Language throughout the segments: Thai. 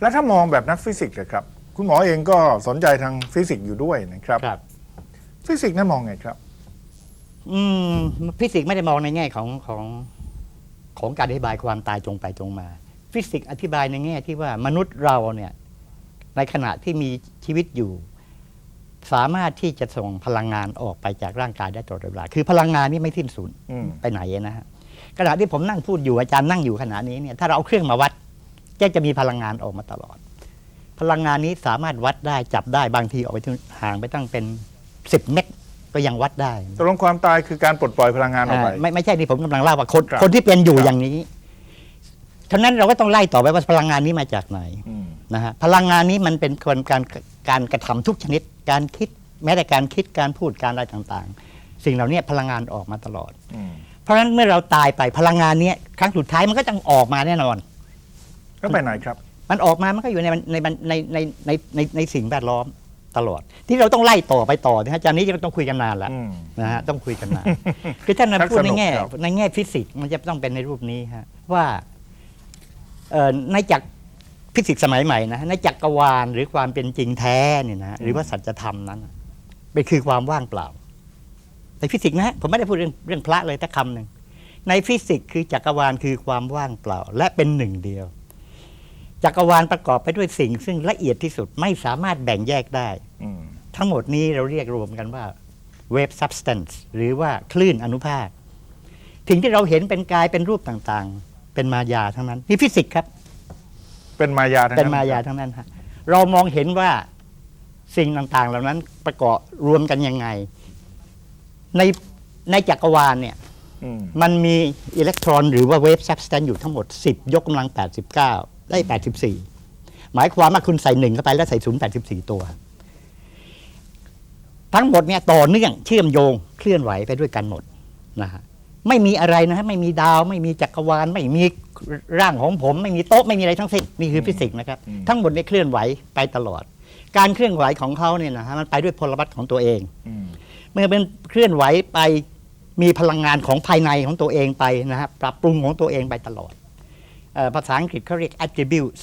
แล้วถ้ามองแบบนักฟิสิกส์อะครับ คุณหมอเองก็สนใจทางฟิสิกส์อยู่ด้วยนะครับ ครับ ฟิสิกส์นั่นมองไงครับ อืมฟิสิกส์ไม่ได้มองในแง่ของของของการอธิบายความตายตรงไปตรงมา ฟิสิกส์อธิบายในแง่ที่ว่ามนุษย์เราเนี่ย ในขณะที่มีชีวิตอยู่ สามารถที่จะส่งพลังงานออกไปจากร่างกายได้ตลอดเวลาคือพลังงานนี่ไม่สิ้นสุดอืม ไปไหนนะฮะขณะที่ผมนั่งพูดอยู่อาจารย์นั่งอยู่ขณะนี้เนี่ยถ้าเราเอาเครื่องมาวัด ก็จะมีพลังงานออกมาตลอด พลังงานนี้สามารถวัดได้จับได้บางทีออกไปถึงห่างไปตั้งเป็นสิบเมตรก็ยังวัดได้ตกลงความตายคือการปลดปล่อยพลังงานออกไปอ่าไม่ไม่ใช่ที่ผมกำลังเล่าว่าคนครับคนที่เป็นอยู่ครับอย่างนี้ฉะนั้นเราก็ต้องไล่ต่อไปว่าพลังงานนี้มาจากไหนอืมนะฮะพลังงานนี้มันเป็นคนการการกระทำทุกชนิด การคิดแม้แต่การคิดการพูดการอะไรต่างๆ สิ่งเหล่านี้พลังงานออกมาตลอดอืมเพราะฉะนั้นเมื่อเราตายไปพลังงานเนี้ยครั้งสุดท้ายมันก็ต้องออกมาแน่นอน แล้วไปไหนครับ มันออกมามันก็อยู่ในในในในในในในสิ่งแวดล้อมตลอด ที่เราต้องไล่ต่อไปต่อนะฮะอาจารย์นี้เราต้องคุยกันนานแล้วอืม นะฮะต้องคุยกันนานคือท่านชักพูดในสนุกแง่ครับ ในแง่ฟิสิกส์มันจะต้องเป็นในรูปนี้ฮะว่าเอ่อในจักรฟิสิกส์สมัยใหม่นะในจักรวาลหรือความเป็นจริงแท้เนี่ยนะหรือว่าสัจธรรมนั้นน่ะเป็นคือความว่างเปล่า ในฟิสิกส์นะฮะผมไม่ได้พูดเรื่องเรื่องพระเลยแต่คำหนึ่งในฟิสิกส์คือจักรวาลคือความว่างเปล่า และเป็นหนึ่งเดียว จักรวาลประกอบไปด้วยสิ่ง ซึ่งละเอียดที่สุดไม่สามารถแบ่งแยกได้อืมทั้งหมดนี้เราเรียกรวมกันว่า wave substance หรือว่าคลื่นอนุภาคสิ่งที่เราเห็นเป็นกายเป็นรูปต่างๆ เป็นมายาทั้งนั้นนี่ฟิสิกส์ครับ เป็นมายาทั้งเป็นมายาทั้งนั้นฮะเรามองเห็นว่าสิ่งต่างๆ เหล่านั้นประกอบรวมกันยังไง ในในจักรวาลเนี่ยอืมมันมีอิเล็กตรอนหรือว่าเวฟซับสแตนอยู่ทั้งหมด 10 ยกกำลัง 89 ได้ 84 หมายความว่าคุณใส่หนึ่งเข้าไปแล้วใส่ศูนย์84ตัว ทั้งหมดเนี่ยต่อเนื่องเชื่อมโยงเคลื่อนไหวไปด้วยกันหมดนะฮะไม่มีอะไรนะฮะไม่มีดาว ไม่มีจักรวาล ไม่มีร่างของผม ไม่มีโต๊ะไม่มีอะไรทั้งสิ้นนี่คือฟิสิกส์นะครับ ทั้งหมดเนี่ยเคลื่อนไหวไปตลอด การเคลื่อนไหวของเขาเนี่ยนะฮะมันไปด้วยพลวัตของตัวเองอืมเมื่อเป็นเคลื่อนไหวไปมีพลังงานของภายในของตัวเองไปนะฮะปรับปรุงของตัวเองไปตลอดเออ ภาษาอังกฤษเขาเรียก attributes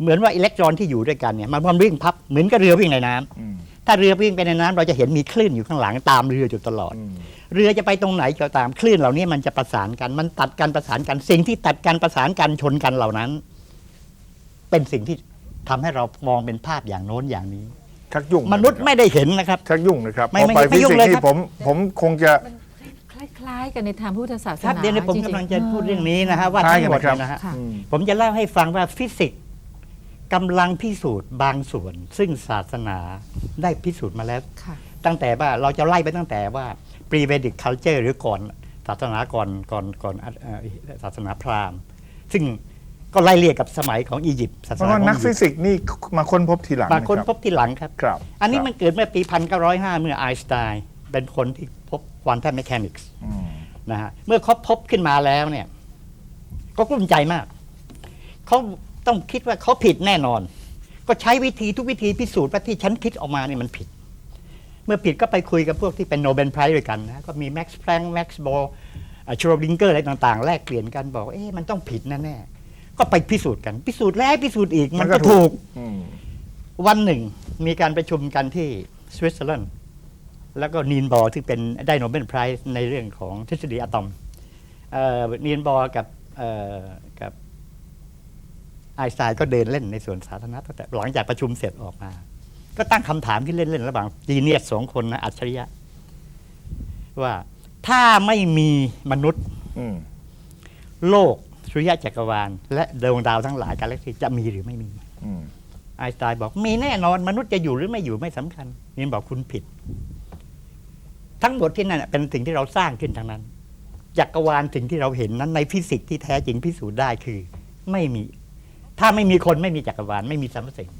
เหมือนว่าอิเล็กตรอนที่อยู่ด้วยกันเนี่ยมันมันวิ่งพับเหมือนกับเรือวิ่งในน้ำอืมถ้าเรือวิ่งไปในน้ำเราจะเห็นมีคลื่นอยู่ข้างหลังตามเรืออยู่ตลอดอืมเรือจะไปตรงไหนก็ตามคลื่นเหล่านี้มันจะประสานกันมันตัดกันประสานกันสิ่งที่ตัดกันประสานกันชนกันเหล่านั้น เป็นสิ่งที่ทำให้เรามองเป็นภาพอย่างโน้นอย่างนี้ชักยุ่งมนุษย์ไม่ได้เห็นนะครับชักยุ่งนะครับไม่พอไม่ไปไม่ฟิยุ่งสิกเลยส์นี่ครับผมผมคงจะค ล้ายๆกันในทางพุทธศาสครับนาเดี๋ยวนี้ผมริงๆกำลังจะพูดเรื่องนี้นะฮะว่าใช่ทั้งหมดครับเนี่ยนะฮะค่ะอืมผมจะเล่าให้ฟังว่าฟิสิกส์กำลังพิสูจน์บางส่วน ซึ่งศาสนาได้พิสูจน์มาแล้วค่ะตั้งแต่ว่าเราจะไล่ไปตั้งแต่ว่า pre Vedic culture หรือก่อนศาสนาก่อนก่อนก่อนเอ่อศาสนาพราหมณ์ ซึ่งก็ไล่เรียกกับสมัยของอียิปต์ศาสเพนาราะว่าของนักอีฟิยิปต์สิกส์นี่มาค้นพบทีหลังบางคนนะพบทีหลังครับครับอันนี้ครับมันเกิดเมื่อปี 1905 เมื่อไอน์สไตน์เป็นคนที่พบ ควอนตัม m ม c h a นิกส์อืมนะฮะเมื่อเขาพบขึ้นมาแล้วเนี่ย ก็กลุ้มใจมาก เขาต้องคิดว่าเขาผิดแน่นอน ก็ใช้วิธีทุกวิธีพิสูจน์ว่าที่ฉันคิดออกมาเนี่ยมันผิด เมื่อผิดก็ไปคุยกับพวกที่เป็นโนเบลไพรส์ด้วยกันนะก็มีแม็กซ์แพลงแม็กซ์บอลชูโรดิงเกอร์อะไรต่างๆ แลกเปลี่ยนกันบอกว่าเอ๊ะมันต้องผิดแน่ๆก็ไปพิสูจน์กัน พิสูจน์แล้วพิสูจน์อีกมันก็ถูกอืมวันหนึ่งมีการประชุมกันที่สวิตเซอร์แลนด์ แล้วก็นีนบอร์ที่เป็นได้โนเบลไพรส์ในเรื่องของทฤษฎีอะตอมเอ่อนีนบอร์กับเอ่อกับไอน์สไตน์ก็เดินเล่นในสวนสาธารณะตั้งแต่หลังจากประชุมเสร็จออกมา ก็ตั้งคำถามที่เล่นๆระหว่างจีเนียสสองคนนะอัจฉริยะ ว่าถ้าไม่มีมนุษย์อืมโลกสุริยะจักรวาล และดวงดาวทั้งหลายกาแล็กซีจะมีหรือไม่มีอืมไอน์สไตน์บอกมีแน่นอนมนุษย์จะอยู่หรือไม่อยู่ไม่สำคัญนี่บอกคุณผิด ทั้งหมดที่นั่นนะเป็นสิ่งที่เราสร้างขึ้นทั้งนั้นจักรวาลสิ่งที่เราเห็นนั้นในฟิสิกส์ที่แท้จริงพิสูจน์ได้คือ ไม่มี ถ้าไม่มีคนไม่มีจักรวาลไม่มีสรรพสิ่ง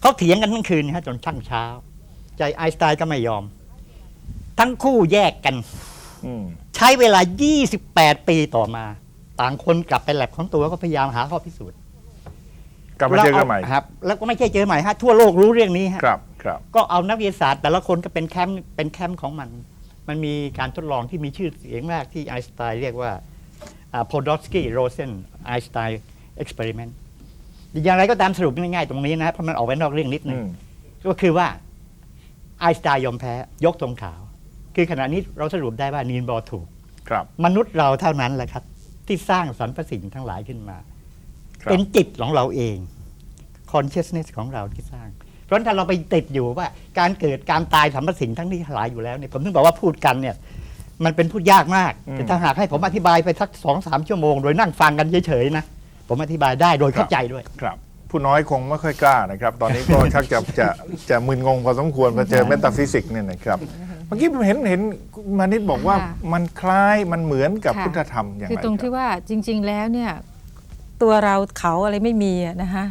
เขาเถียงกันทั้งคืนนะฮะจนช่างเช้า ใจไอน์สไตน์ก็ไม่ยอม ทั้งคู่แยกกันอืมใช้เวลา 28 ปีต่อมา ต่างคนกลับไปแลบของตัวก็พยายามหาข้อพิสูจน์กลับมาเจอกันใหม่แล้วาครับ แล้วก็ไม่ใช่เจอใหม่ฮะทั่วโลกรู้เรื่องนี้ฮะครับ ครับ ก็เอานักวิทยาศาสตร์แต่ละคนก็เป็นแคมป์เป็นแคมป์ของมัน มันมีการทดลองที่มีชื่อเสียงมากที่ไอน์สไตน์เรียกว่าโพดอสกี้โรเซนไอน์สไตน์เอ็กซ์เพร์เมนต์อย่างไรก็ตามสรุปง่ายๆตรงนี้นะเพราะมันออกไปนอกเรื่องนิดนึอืงมก็คือว่าไอน์สไตน์ยอมแพ้ยกธงขาว คือขณะนี้เราสรุปได้ว่านีนบอร์ถูกครับมนุษย์เราเท่านั้นแหละครับ ที่สร้างสรรพสิ่งทั้งหลายขึ้นมาครับเป็นจิตของเราเอง consciousness ของเราที่สร้างเพ ราะฉะนั้นถ้าเราไปติดอยู่ว่า การเกิดการตายสรรพสิ่งทั้งนี้ทั้งหลายอยู่แล้วเนี่ยผมถึงบอกว่าพูดกันเนี่ยมันเป็นพูดยากมากอืมแต่ถ้าหากให้ผมอธิบายไปสักสองสามชั่วโมง โดยนั่งฟังกันเฉยๆนะผมอธิบายได้โดยเข้าใจด้วยครับผู้น้อยคงไม่ค่อยกล้านะครับ ตอนนี้ก็ชักจะจะจะมึนงงพอสมควรพอเจอเมตาฟิสิกส์เนี่ยนะครับเมื่อกี้ผมเห็นเห็นคุณมานิดบอกว่าค่ะมันคล้ายมันเหมือนกับค่ะพุทธธรรมอย่างคือไรตรงครัที่บว่าจริง ๆแล้วเนี่ยตัวเราเขาอะไรไม่มีอะนะคะ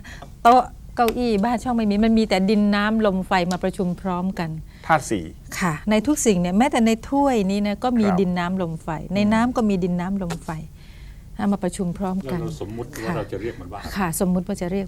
โต๊ะ เก้าอี้บ้านช่องไม่มีมันมีแต่ดินน้ำลมไฟมาประชุมพร้อมกันธาตุสี่ ค่ะ ในทุกสิ่งเนี่ยแม้แต่ในถ้วยนี้นะก็มีครับ ดินน้ำลมไฟ ในน้ำก็มีดินน้ำลมไฟเอามาประชุมพร้อมแล้วกัน เราสมมุติว่าเราจะเรียกมันว่า ค่ะ สมมุติว่าจะเรียก